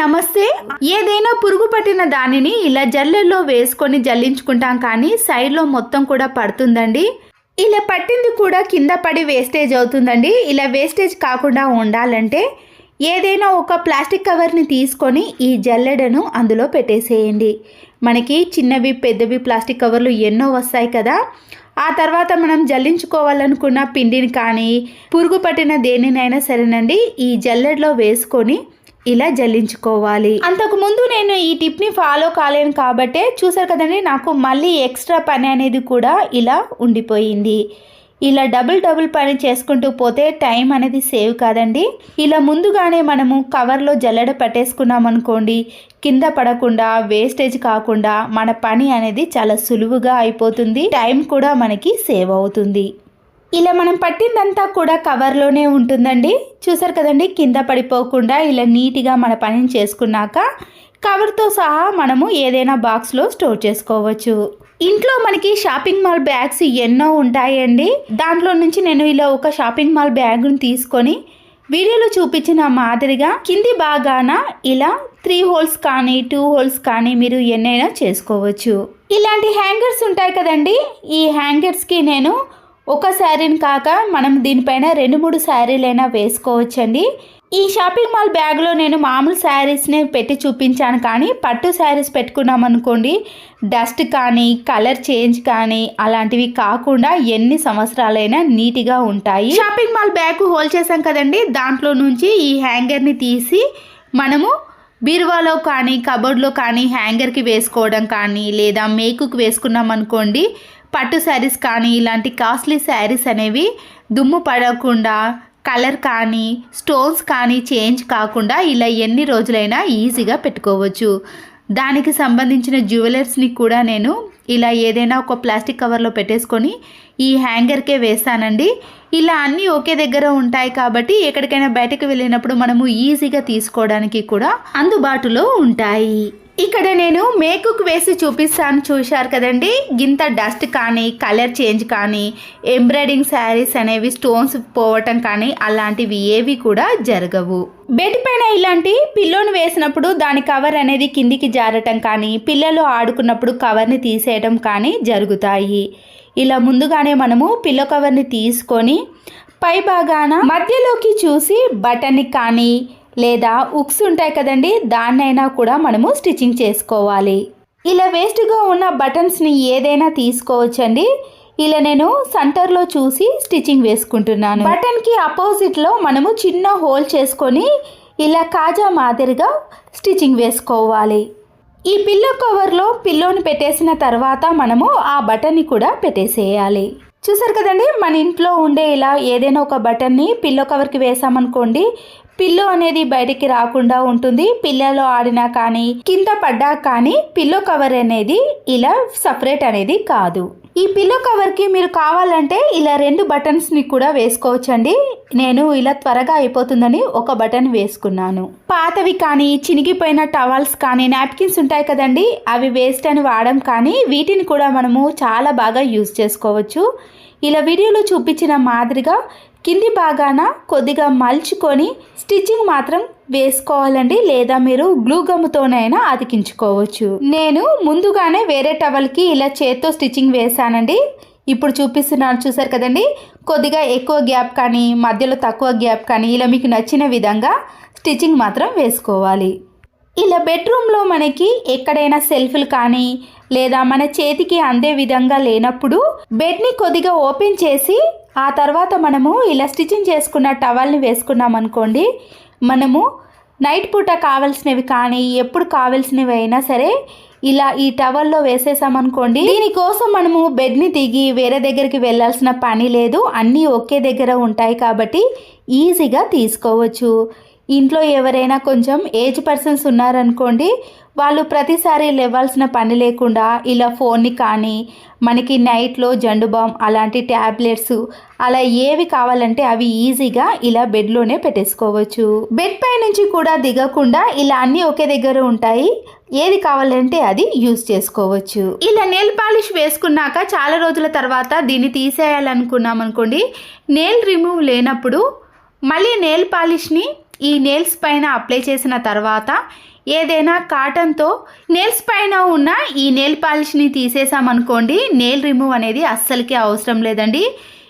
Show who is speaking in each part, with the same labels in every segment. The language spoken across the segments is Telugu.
Speaker 1: నమస్తే. ఏదైనా పురుగు పట్టిన దానిని ఇలా జల్లెల్లో వేసుకొని జల్లించుకుంటాం కానీ సైడ్లో మొత్తం కూడా పడుతుందండి. ఇలా పట్టింది కూడా కింద పడి వేస్టేజ్ అవుతుందండి. ఇలా వేస్టేజ్ కాకుండా ఉండాలంటే ఏదైనా ఒక ప్లాస్టిక్ కవర్ని తీసుకొని ఈ జల్లెడను అందులో పెట్టేసేయండి. మనకి చిన్నవి పెద్దవి ప్లాస్టిక్ కవర్లు ఎన్నో వస్తాయి కదా. ఆ తర్వాత మనం జల్లించుకోవాలనుకున్న పిండిని కానీ పురుగు పట్టిన దేనినైనా సరేనండి ఈ జల్లెడలో వేసుకొని ఇలా జల్లించుకోవాలి. అంతకు ముందు నేను ఈ టిప్ని ఫాలో కాలేను కాబట్టే చూసారు కదండి నాకు మళ్ళీ ఎక్స్ట్రా పని అనేది కూడా ఇలా ఉండిపోయింది. ఇలా డబుల్ డబుల్ పని చేసుకుంటూ పోతే టైం అనేది సేవ్ కాదండి. ఇలా ముందుగానే మనము కవర్లో జల్లెడ పట్టేసుకున్నాం అనుకోండి కింద పడకుండా వేస్టేజ్ కాకుండా మన పని అనేది చాలా సులువుగా అయిపోతుంది. టైం కూడా మనకి సేవ్ అవుతుంది. ఇలా మనం పట్టిందంతా కూడా కవర్లోనే ఉంటుందండి. చూసారు కదండి కింద పడిపోకుండా ఇలా నీట్గా మన పనిని చేసుకున్నాక కవర్తో సహా మనము ఏదైనా బాక్స్లో స్టోర్ చేసుకోవచ్చు. ఇంట్లో మనకి షాపింగ్ మాల్ బ్యాగ్స్ ఎన్నో ఉంటాయండి. దాంట్లో నుంచి నేను ఇలా ఒక షాపింగ్ మాల్ బ్యాగ్ను తీసుకొని వీడియోలో చూపించిన మాదిరిగా కింది భాగాన ఇలా త్రీ హోల్స్ కానీ టూ హోల్స్ కానీ మీరు ఎన్నైనా చేసుకోవచ్చు. ఇలాంటి హ్యాంగర్స్ ఉంటాయి కదండి. ఈ హ్యాంగర్స్కి నేను ఒక శారీని కాక మనం దీనిపైన రెండు మూడు శారీలైనా వేసుకోవచ్చండి. ఈ షాపింగ్ మాల్ బ్యాగ్లో నేను మామూలు శారీస్నే పెట్టి చూపించాను కానీ పట్టు శారీస్ పెట్టుకున్నాం అనుకోండి డస్ట్ కానీ కలర్ చేంజ్ కానీ అలాంటివి కాకుండా ఎన్ని సంవత్సరాలైనా నీట్గా ఉంటాయి. షాపింగ్ మాల్ బ్యాగ్ హోల్ చేసాం కదండి దాంట్లో నుంచి ఈ హ్యాంగర్ని తీసి మనము బీరువాలో కానీ కబోర్డ్లో కానీ హ్యాంగర్కి వేసుకోవడం కానీ లేదా మేకుకు వేసుకున్నాం అనుకోండి పట్టు శారీస్ కానీ ఇలాంటి కాస్ట్లీ శారీస్ అనేవి దుమ్ము పడకుండా కలర్ కానీ స్టోన్స్ కానీ చేంజ్ కాకుండా ఇలా ఎన్ని రోజులైనా ఈజీగా పెట్టుకోవచ్చు. దానికి సంబంధించిన జ్యువెలర్స్ని కూడా నేను ఇలా ఏదైనా ఒక ప్లాస్టిక్ కవర్లో పెట్టేసుకొని ఈ హ్యాంగర్కే వేస్తానండి. ఇలా అన్నీ ఒకే దగ్గర ఉంటాయి కాబట్టి ఎక్కడికైనా బయటకు వెళ్ళినప్పుడు మనము ఈజీగా తీసుకోవడానికి కూడా అందుబాటులో ఉంటాయి. ఇక్కడ నేను మేకుకు వేసి చూపిస్తాను చూశారు కదండి? గింత డస్ట్ కానీ కలర్ చేంజ్ కానీ ఎంబ్రాయిడింగ్ శారీస్ అనేవి స్టోన్స్ పోవటం కానీ అలాంటివి ఏవి కూడా జరగవు. బెడ్ పైన ఇలాంటి పిల్లోని వేసినప్పుడు దాని కవర్ అనేది కిందికి జారటం కానీ పిల్లలు ఆడుకున్నప్పుడు కవర్ని తీసేయడం కానీ జరుగుతాయి. ఇలా ముందుగానే మనము పిల్లో కవర్ని తీసుకొని పై భాగాన మధ్యలోకి చూసి బటన్ని కానీ లేదా ఉక్స్ ఉంటాయి కదండి దాన్నైనా కూడా మనము స్టిచ్చింగ్ చేసుకోవాలి. ఇలా వేస్ట్గా ఉన్న బటన్స్ని ఏదైనా తీసుకోవచ్చండి. ఇలా నేను సెంటర్లో చూసి స్టిచ్చింగ్ వేసుకుంటున్నాను. బటన్కి అపోజిట్లో మనము చిన్న హోల్ చేసుకొని ఇలా కాజా మాదిరిగా స్టిచ్చింగ్ వేసుకోవాలి. ఈ పిల్లో కవర్లో పిల్లోని పెట్టేసిన తర్వాత మనము ఆ బటన్ని కూడా పెట్టేసేయాలి. చూసారు కదండి మన ఇంట్లో ఉండే ఇలా ఏదైనా ఒక బటన్ని పిల్లో కవర్కి వేసామనుకోండి పిల్లో అనేది బయటికి రాకుండా ఉంటుంది. పిల్లలో ఆడినా కానీ కింద పడ్డా కానీ పిల్లో కవర్ అనేది ఇలా సపరేట్ అనేది కాదు. ఈ పిల్లో కవర్కి మీరు కావాలంటే ఇలా రెండు బటన్స్ని కూడా వేసుకోవచ్చండి. నేను ఇలా త్వరగా అయిపోతుందని ఒక బటన్ వేసుకున్నాను. పాతవి కానీ చినిగిపోయిన టవల్స్ కానీ నాప్కిన్స్ ఉంటాయి కదండి. అవి వేస్ట్ అని వాడడం కానీ వీటిని కూడా మనము చాలా బాగా యూజ్ చేసుకోవచ్చు. ఇలా వీడియోలో చూపించిన మాదిరిగా కింది భాగాన కొద్దిగా మలుచుకొని స్టిచ్చింగ్ మాత్రం వేసుకోవాలండి లేదా మీరు గ్లూ గమ్ముతోనైనా అతికించుకోవచ్చు. నేను ముందుగానే వేరే టవల్కి ఇలా చేత్తో స్టిచ్చింగ్ వేసానండి ఇప్పుడు చూపిస్తున్నాను చూసారు కదండి? కొద్దిగా ఎక్కువ గ్యాప్ కానీ మధ్యలో తక్కువ గ్యాప్ కానీ ఇలా మీకు నచ్చిన విధంగా స్టిచ్చింగ్ మాత్రం వేసుకోవాలి. ఇలా బెడ్రూమ్లో మనకి ఎక్కడైనా సెల్ఫ్లు కానీ లేదా మన చేతికి అందే విధంగా లేనప్పుడు బెడ్ని కొద్దిగా ఓపెన్ చేసి ఆ తర్వాత మనము ఇలా స్టిచ్చింగ్ చేసుకున్న టవల్ని వేసుకున్నాం అనుకోండి మనము నైట్ పూట కావాల్సినవి కానీ ఎప్పుడు కావాల్సినవి అయినా సరే ఇలా ఈ టవల్లో వేసేసామనుకోండి దీనికోసం మనము బెడ్ని దిగి వేరే దగ్గరికి వెళ్ళాల్సిన పని లేదు అన్నీ ఒకే దగ్గర ఉంటాయి కాబట్టి ఈజీగా తీసుకోవచ్చు. ఇంట్లో ఎవరైనా కొంచెం ఏజ్ పర్సన్స్ ఉన్నారనుకోండి వాళ్ళు ప్రతిసారి లేవాల్సిన పని లేకుండా ఇలా ఫోన్ని కానీ మనకి నైట్లో జండు బామ్ అలాంటి ట్యాబ్లెట్స్ అలా ఏవి కావాలంటే అవి ఈజీగా ఇలా బెడ్లోనే పెట్టేసుకోవచ్చు. బెడ్ పై నుంచి కూడా దిగకుండా ఇలా అన్నీ ఒకే దగ్గర ఉంటాయి. ఏది కావాలంటే అది యూస్ చేసుకోవచ్చు. ఇలా నెయిల్ పాలిష్ వేసుకున్నాక చాలా రోజుల తర్వాత దీన్ని తీసేయాలనుకున్నాం అనుకోండి నెయిల్ రిమూవ్ లేనప్పుడు మళ్ళీ నెయిల్ పాలిష్ని ఈ నెయిల్స్ పైన అప్లై చేసిన తర్వాత ఏదైనా కాటన్తో నెయిల్స్ పైన ఉన్న ఈ నెయిల్ పాలిష్ని తీసేసామనుకోండి నెయిల్ రిమూవ్ అనేది అస్సలకి అవసరం లేదండి.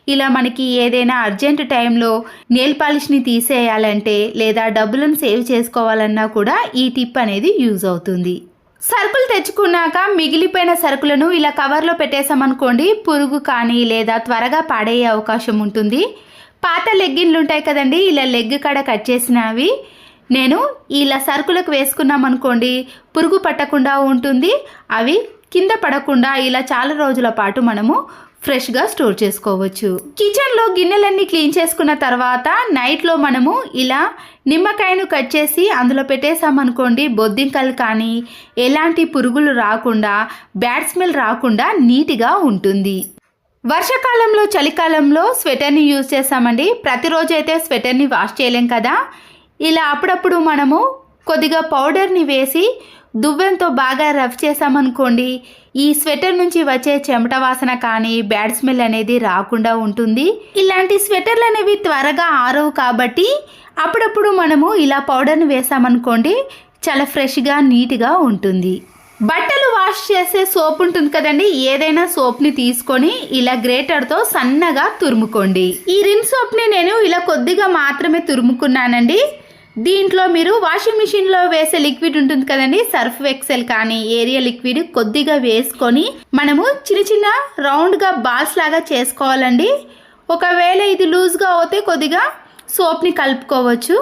Speaker 1: ఇలా మనకి ఏదైనా అర్జెంట్ టైంలో నెయిల్ పాలిష్ని తీసేయాలంటే లేదా డబ్బులను సేవ్ చేసుకోవాలన్నా కూడా ఈ టిప్ అనేది యూజ్ అవుతుంది. సరుకులు తెచ్చుకున్నాక మిగిలిపోయిన సరుకులను ఇలా కవర్లో పెట్టేసామనుకోండి పురుగు కానీ లేదా త్వరగా పాడయ్యే అవకాశం ఉంటుంది. పాత లెగ్గిన్లు ఉంటాయి కదండి ఇలా లెగ్ కాడ కట్ చేసినవి. నేను ఇలా సరుకులకు వేసుకున్నాం అనుకోండి పురుగు పట్టకుండా ఉంటుంది. అవి కింద పడకుండా ఇలా చాలా రోజుల పాటు మనము ఫ్రెష్గా స్టోర్ చేసుకోవచ్చు. కిచెన్లో గిన్నెలన్నీ క్లీన్ చేసుకున్న తర్వాత నైట్లో మనము ఇలా నిమ్మకాయను కట్ చేసి అందులో పెట్టేసామనుకోండి బొద్దింకలు కానీ ఎలాంటి పురుగులు రాకుండా బ్యాడ్ స్మెల్ రాకుండా నీట్గా ఉంటుంది. వర్షాకాలంలో చలికాలంలో స్వెటర్ని యూజ్ చేస్తామండి. ప్రతిరోజు అయితే స్వెటర్ని వాష్ చేయలేం కదా. ఇలా అప్పుడప్పుడు మనము కొద్దిగా పౌడర్ని వేసి దువ్వెంతో బాగా రఫ్ చేసామనుకోండి ఈ స్వెటర్ నుంచి వచ్చే చెమట వాసన కానీ బ్యాడ్ స్మెల్ అనేది రాకుండా ఉంటుంది. ఇలాంటి స్వెటర్లు అనేవి త్వరగా ఆరవు కాబట్టి అప్పుడప్పుడు మనము ఇలా పౌడర్ని వేసామనుకోండి చాలా ఫ్రెష్గా నీట్గా ఉంటుంది. బట్టలు వాష్ చేసే సోప్ ఉంటుంది కదండి. ఏదైనా సోప్ని తీసుకొని ఇలా గ్రేటర్తో సన్నగా తురుముకోండి. ఈ రిన్ సోప్ని నేను ఇలా కొద్దిగా మాత్రమే తురుముకున్నానండి. దీంట్లో మీరు వాషింగ్ మిషన్లో వేసే లిక్విడ్ ఉంటుంది కదండి. సర్ఫ్ ఎక్సెల్ కానీ ఏరియా లిక్విడ్ కొద్దిగా వేసుకొని మనము చిన్న చిన్న రౌండ్గా బాల్స్ లాగా చేసుకోవాలండి. ఒకవేళ ఇది లూజ్గా అవుతే కొద్దిగా సోప్ని కలుపుకోవచ్చు.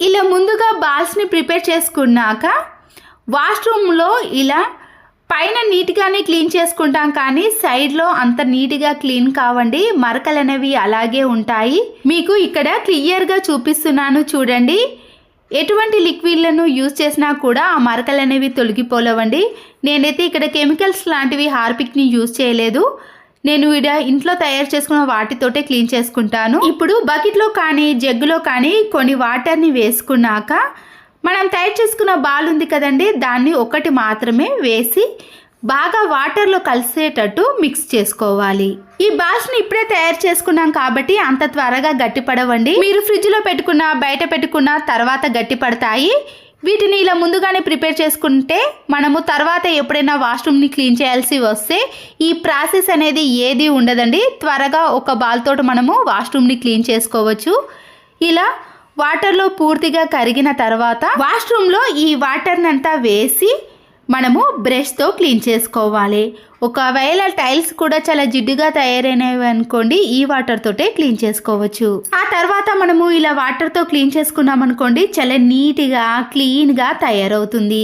Speaker 1: ఇలా ముందుగా బాల్స్ని ప్రిపేర్ చేసుకున్నాక వాష్రూమ్లో ఇలా పైన నీట్గానే క్లీన్ చేసుకుంటాం కానీ సైడ్లో అంత నీట్గా క్లీన్ కావండి. మరకలు అనేవి అలాగే ఉంటాయి. మీకు ఇక్కడ క్లియర్గా చూపిస్తున్నాను చూడండి. ఎటువంటి లిక్విడ్లను యూజ్ చేసినా కూడా ఆ మరకలు అనేవి తొలగిపోలేవండి. నేనైతే ఇక్కడ కెమికల్స్ లాంటివి హార్పిక్ని యూజ్ చేయలేదు. నేను ఇడ ఇంట్లో తయారు చేసుకున్న వాటితోటే క్లీన్ చేసుకుంటాను. ఇప్పుడు బకెట్లో కానీ జగ్గులో కానీ కొన్ని వాటర్ని వేసుకున్నాక మనం తయారు చేసుకున్న బాల్ ఉంది కదండి దాన్ని ఒకటి మాత్రమే వేసి బాగా వాటర్లో కలిసేటట్టు మిక్స్ చేసుకోవాలి. ఈ బాల్స్ని ఇప్పుడే తయారు చేసుకున్నాం కాబట్టి అంత త్వరగా గట్టిపడవండి. మీరు ఫ్రిడ్జ్లో పెట్టుకున్న బయట పెట్టుకున్న తర్వాత గట్టిపడతాయి. వీటిని ఇలా ముందుగానే ప్రిపేర్ చేసుకుంటే మనము తర్వాత ఎప్పుడైనా వాష్రూమ్ని క్లీన్ చేయాల్సి వస్తే ఈ ప్రాసెస్ అనేది ఏది ఉండదండి. త్వరగా ఒక బాల్ తోటి మనము వాష్రూమ్ని క్లీన్ చేసుకోవచ్చు. ఇలా వాటర్లో పూర్తిగా కరిగిన తర్వాత వాష్రూమ్లో ఈ వాటర్ అంతా వేసి మనము బ్రష్తో క్లీన్ చేసుకోవాలి. ఒకవేళ టైల్స్ కూడా చాలా జిడ్డుగా తయారైనవి అనుకోండి ఈ వాటర్ తోటే క్లీన్ చేసుకోవచ్చు. ఆ తర్వాత మనము ఇలా వాటర్తో క్లీన్ చేసుకున్నాం అనుకోండి చాలా నీట్గా క్లీన్గా తయారవుతుంది.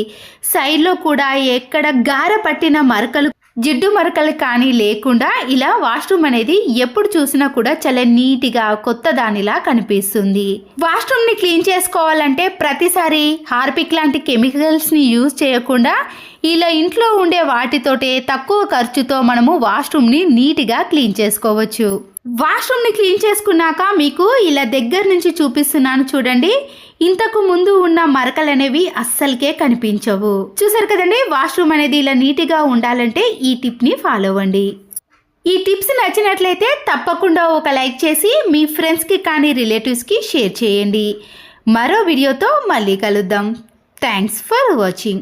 Speaker 1: సైడ్లో కూడా ఎక్కడ గార పట్టిన మరకలు జిడ్డు మరకలు కానీ లేకుండా ఇలా వాష్రూమ్ అనేది ఎప్పుడు చూసినా కూడా చాలా నీట్గా కొత్త దానిలా కనిపిస్తుంది. వాష్రూమ్ని క్లీన్ చేసుకోవాలంటే ప్రతిసారి హార్పిక్ లాంటి కెమికల్స్ని యూజ్ చేయకుండా ఇలా ఇంట్లో ఉండే వాటితోటే తక్కువ ఖర్చుతో మనము వాష్రూమ్ని నీట్గా క్లీన్ చేసుకోవచ్చు. వాష్రూమ్ని క్లీన్ చేసుకున్నాక మీకు ఇలా దగ్గర నుంచి చూపిస్తున్నాను చూడండి. ఇంతకు ముందు ఉన్న మరకలు అనేవి అస్సలకే కనిపించవు. చూసారు కదండి? వాష్రూమ్ అనేది ఇలా నీట్గా ఉండాలంటే ఈ టిప్ని ఫాలో అవ్వండి. ఈ టిప్స్ నచ్చినట్లయితే తప్పకుండా ఒక లైక్ చేసి మీ ఫ్రెండ్స్కి కానీ రిలేటివ్స్కి షేర్ చేయండి. మరో వీడియోతో మళ్ళీ కలుద్దాం. Thanks for watching.